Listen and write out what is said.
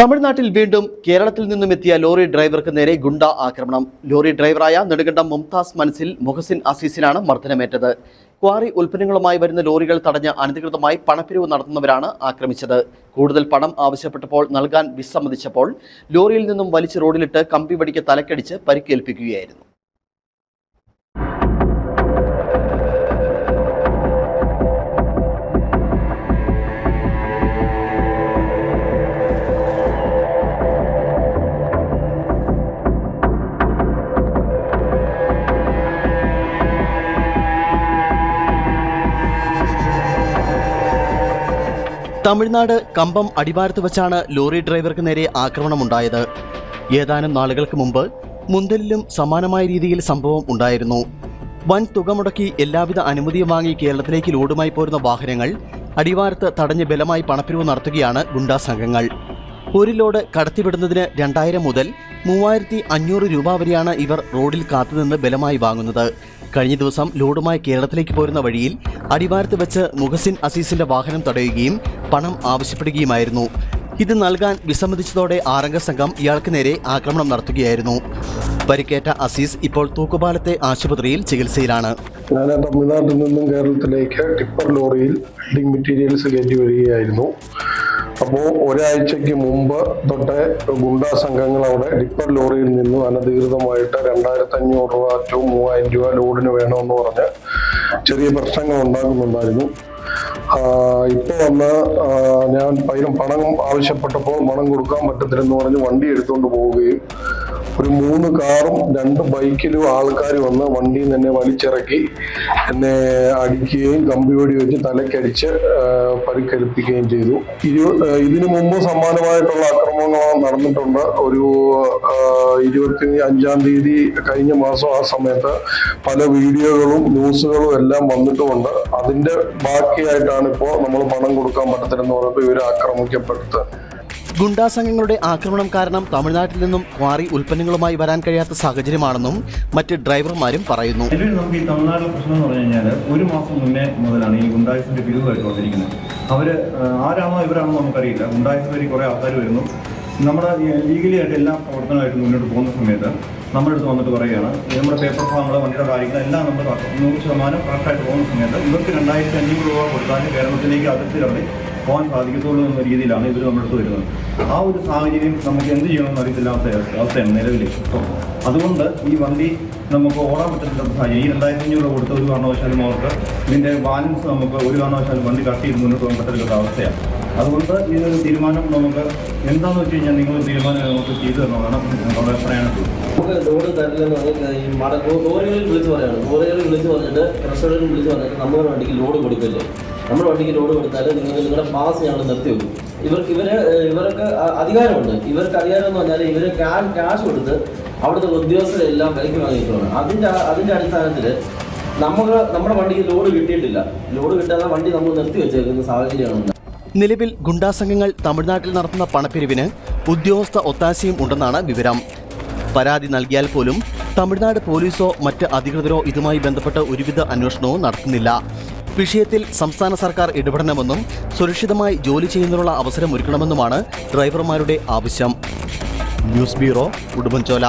തമിഴ്നാട്ടിൽ വീണ്ടും കേരളത്തിൽ നിന്നും എത്തിയ ലോറി ഡ്രൈവർക്ക് നേരെ ഗുണ്ട ആക്രമണം. ലോറി ഡ്രൈവറായ നെടുകണ്ടം മുംതാസ് മനസിൽ മുഹസിൻ അസീസിനാണ് മർദ്ദനമേറ്റത്. ക്വാറി ഉൽപ്പന്നങ്ങളുമായി വരുന്ന ലോറികൾ തടഞ്ഞ് അനധികൃതമായി പണപ്പിരിവ് നടത്തുന്നവരാണ് ആക്രമിച്ചത്. കൂടുതൽ പണം ആവശ്യപ്പെട്ടപ്പോൾ നൽകാൻ വിസമ്മതിച്ചപ്പോൾ ലോറിയിൽ നിന്നും വലിച്ച് റോഡിലിട്ട് കമ്പി വടിക്ക് തലക്കടിച്ച് പരിക്കേൽപ്പിക്കുകയായിരുന്നു. തമിഴ്നാട് കമ്പം അടിവാരത്ത് വെച്ചാണ് ലോറി ഡ്രൈവർക്ക് നേരെ ആക്രമണമുണ്ടായത്. ഏതാനും നാളുകൾക്ക് മുമ്പ് മുന്തലിലും സമാനമായ രീതിയിൽ സംഭവം ഉണ്ടായിരുന്നു. വൻ തുക മുടക്കി എല്ലാവിധ അനുമതിയും വാങ്ങി കേരളത്തിലേക്ക് ലോഡുമായി പോരുന്ന വാഹനങ്ങൾ അടിവാരത്ത് തടഞ്ഞ് ബലമായി പണപ്പിരിവ് നടത്തുകയാണ് ഗുണ്ടാ സംഘങ്ങൾ. ഒരു ലോഡ് കടത്തിവിടുന്നതിന് രണ്ടായിരം മുതൽ മൂവായിരത്തി അഞ്ഞൂറ് രൂപ വരെയാണ് ഇവർ റോഡിൽ കാത്തുനിന്ന് ബലമായി വാങ്ങുന്നത്. കഴിഞ്ഞ ദിവസം ലോഡുമായി കേരളത്തിലേക്ക് പോരുന്ന വഴിയിൽ അടിവാരത്ത് വെച്ച് മുഹസിൻ അസീസിന്റെ വാഹനം തടയുകയും പണം ആവശ്യപ്പെടുകയുമായിരുന്നു. ഇത് നൽകാൻ വിസമ്മതിച്ചതോടെ ആറംഗ സംഘം ഇയാൾക്ക് നേരെ ആക്രമണം നടത്തുകയായിരുന്നു. പരിക്കേറ്റ അസീസ് ഇപ്പോൾ തൂക്കുപാലത്തെ ആശുപത്രിയിൽ ചികിത്സയിലാണ്. ഞാൻ തമിഴ്നാട്ടിൽ നിന്നും കേരളത്തിലേക്ക് ടിപ്പർ ലോറിയിൽ ബിൽഡിംഗ് മെറ്റീരിയൽസ് കയറ്റി വരികയായിരുന്നു. അപ്പോൾ ഒരാഴ്ചയ്ക്ക് മുമ്പ് തൊട്ട് ഗുണ്ടാ സംഘങ്ങൾ അവിടെ ടിപ്പർ ലോറിയിൽ നിന്നും അനധികൃതമായിട്ട് രണ്ടായിരത്തി അഞ്ഞൂറ് രൂപ ടു മൂവായിരം രൂപ ലോഡിന് വേണമെന്ന് പറഞ്ഞ് ചെറിയ പ്രശ്നങ്ങൾ ഉണ്ടാക്കുന്നുണ്ടായിരുന്നു ഇപ്പോൾ വന്ന് ഞാൻ പൈരം പണം ആവശ്യപ്പെട്ടപ്പോൾ പണം കൊടുക്കാൻ പറ്റത്തില്ലെന്ന് പറഞ്ഞ് വണ്ടി എടുത്തുകൊണ്ട് പോവുകയും ഒരു മൂന്ന് കാറും രണ്ട് ബൈക്കിലും ആൾക്കാർ വന്ന് വണ്ടിയിൽ നിന്ന് എന്നെ വലിച്ചിറക്കി. എന്നെ അടിക്കുകയും കമ്പിയോടി വെച്ച് തലക്കടിച്ച് പരിക്കേൽപ്പിക്കുകയും ചെയ്തു. ഇരു ഇതിനു മുമ്പ് സമാനമായിട്ടുള്ള അക്രമങ്ങൾ നടന്നിട്ടുണ്ട്. ഒരു ഇരുപത്തി അഞ്ചാം തീയതി കഴിഞ്ഞ മാസം ആ സമയത്ത് പല വീഡിയോകളും ന്യൂസുകളും എല്ലാം വന്നിട്ടുമുണ്ട്. അതിന്റെ ബാക്കിയായിട്ടാണ് ഇപ്പോൾ നമ്മൾ പണം കൊടുക്കാൻ പറ്റത്തില്ലെന്ന് പറഞ്ഞപ്പോൾ ഇവർ ആക്രമിക്കപ്പെട്ടത്. ഗുണ്ടാ സംഘങ്ങളുടെ ആക്രമണം കാരണം തമിഴ്നാട്ടിൽ നിന്നും ക്വാറി ഉൽപ്പന്നങ്ങളുമായി വരാൻ കഴിയാത്ത സാഹചര്യമാണെന്നും മറ്റ് ഡ്രൈവർമാരും പറയുന്നു. നമുക്ക് ഈ തമിഴ്നാട്ടിലെ പ്രശ്നം എന്ന് പറഞ്ഞു കഴിഞ്ഞാൽ ഒരു മാസം മുന്നേ മുതലാണ് ഈ ഗുണ്ടായസിന്റെ പിരിവായിട്ട് വന്നിരിക്കുന്നത്. അവർ ആരാണോ ഇവരാണോ നമുക്കറിയില്ല. ഗുണ്ടായസ് വഴി കുറെ ആൾക്കാർ വരുന്നു. നമ്മുടെ ലീഗലി ആയിട്ട് എല്ലാ പ്രവർത്തനമായിട്ട് മുന്നോട്ട് പോകുന്ന സമയത്ത് നമ്മുടെ അടുത്ത് വന്നിട്ട് പറയുകയാണ് നമ്മുടെ പേപ്പർ ഫാമുകൾ വണ്ടിയുടെ കാര്യങ്ങൾ എല്ലാം നമ്മൾ നൂറ് ശതമാനം കറക്റ്റായിട്ട് പോകുന്ന സമയത്ത് ഇവർക്ക് രണ്ടായിരത്തി അഞ്ഞൂറ് രൂപ കൊടുത്താൽ കേരളത്തിലേക്ക് അതിർത്തി കടത്തി പോകാൻ സാധിക്കത്തുള്ളൂ എന്ന രീതിയിലാണ് ഇവർ നമ്മുടെ അടുത്ത് വരുന്നത്. ആ ഒരു സാഹചര്യം നമുക്ക് എന്ത് ചെയ്യണമെന്ന് അറിയത്തില്ലാത്ത അവസ്ഥയാണ് നിലവിൽ അതുകൊണ്ട് ഈ വണ്ടി നമുക്ക് ഓടാൻ പറ്റുന്ന സാഹചര്യം ഈ രണ്ടായിരത്തി അഞ്ഞൂറ് കൊടുത്ത ഒരു കാരണവശാലും അവർക്ക് ഇതിന്റെ ബാലൻസ് നമുക്ക് ഒരു കാരണവശാലും വണ്ടി കട്ട് ചെയ്ത് മുന്നോട്ട് പോകാൻ പറ്റുന്ന അവസ്ഥയാണ്. അതുകൊണ്ട് ഇതിനൊരു തീരുമാനം നമുക്ക് എന്താണെന്ന് വെച്ച് കഴിഞ്ഞാൽ നിങ്ങൾ തീരുമാനം നമുക്ക് ചെയ്തു തരണമെന്നാണ് നമ്മുടെ അഭിപ്രായമാണ് നമുക്ക് ലോഡ് തരില്ലെന്ന് പറഞ്ഞാൽ ഈ മട ലോറികളിൽ വിളിച്ച് പറയാണ് ലോറികളിൽ വിളിച്ച് പറഞ്ഞിട്ട് കർഷകരിൽ വിളിച്ച് പറഞ്ഞിട്ട് നമ്മുടെ വണ്ടിക്ക് ലോഡ് കൊടുക്കില്ലേ? നമ്മുടെ വണ്ടിക്ക് ലോഡ് കൊടുത്താൽ നിങ്ങൾ നിങ്ങളുടെ പാസ് ഞങ്ങൾ നിർത്തി വെക്കും ഇവർക്ക് ഇവർ ഇവർക്ക് അധികാരമുണ്ട്. ഇവർക്ക് അധികാരം എന്ന് പറഞ്ഞാൽ ഇവർ ക്യാഷ് കൊടുത്ത് അവിടുത്തെ ഉദ്യോഗസ്ഥരെല്ലാം വിലയ്ക്ക് വാങ്ങിയിട്ടുള്ളതാണ്. അതിന്റെ അതിന്റെ അടിസ്ഥാനത്തിൽ നമുക്ക് നമ്മുടെ വണ്ടിക്ക് ലോഡ് കിട്ടിയിട്ടില്ല. ലോഡ് കിട്ടാതെ വണ്ടി നമ്മൾ നിർത്തി വെച്ചേക്കുന്ന സാഹചര്യമാണ്. നിലവിൽ ഗുണ്ടാസംഘങ്ങൾ തമിഴ്നാട്ടിൽ നടത്തുന്ന പണപ്പിരിവിന് ഉദ്യോഗസ്ഥ ഒത്താശയും ഉണ്ടെന്നാണ് വിവരം. പരാതി നൽകിയാൽ പോലും തമിഴ്നാട് പോലീസോ മറ്റ് അധികൃതരോ ഇതുമായി ബന്ധപ്പെട്ട് ഒരുവിധ അന്വേഷണവും നടത്തുന്നില്ല. വിഷയത്തിൽ സംസ്ഥാന സർക്കാർ ഇടപെടണമെന്നും സുരക്ഷിതമായി ജോലി ചെയ്യുന്നതിനുള്ള അവസരം ഒരുക്കണമെന്നുമാണ് ഡ്രൈവർമാരുടെ ആവശ്യം. News bureau Udumbanchola.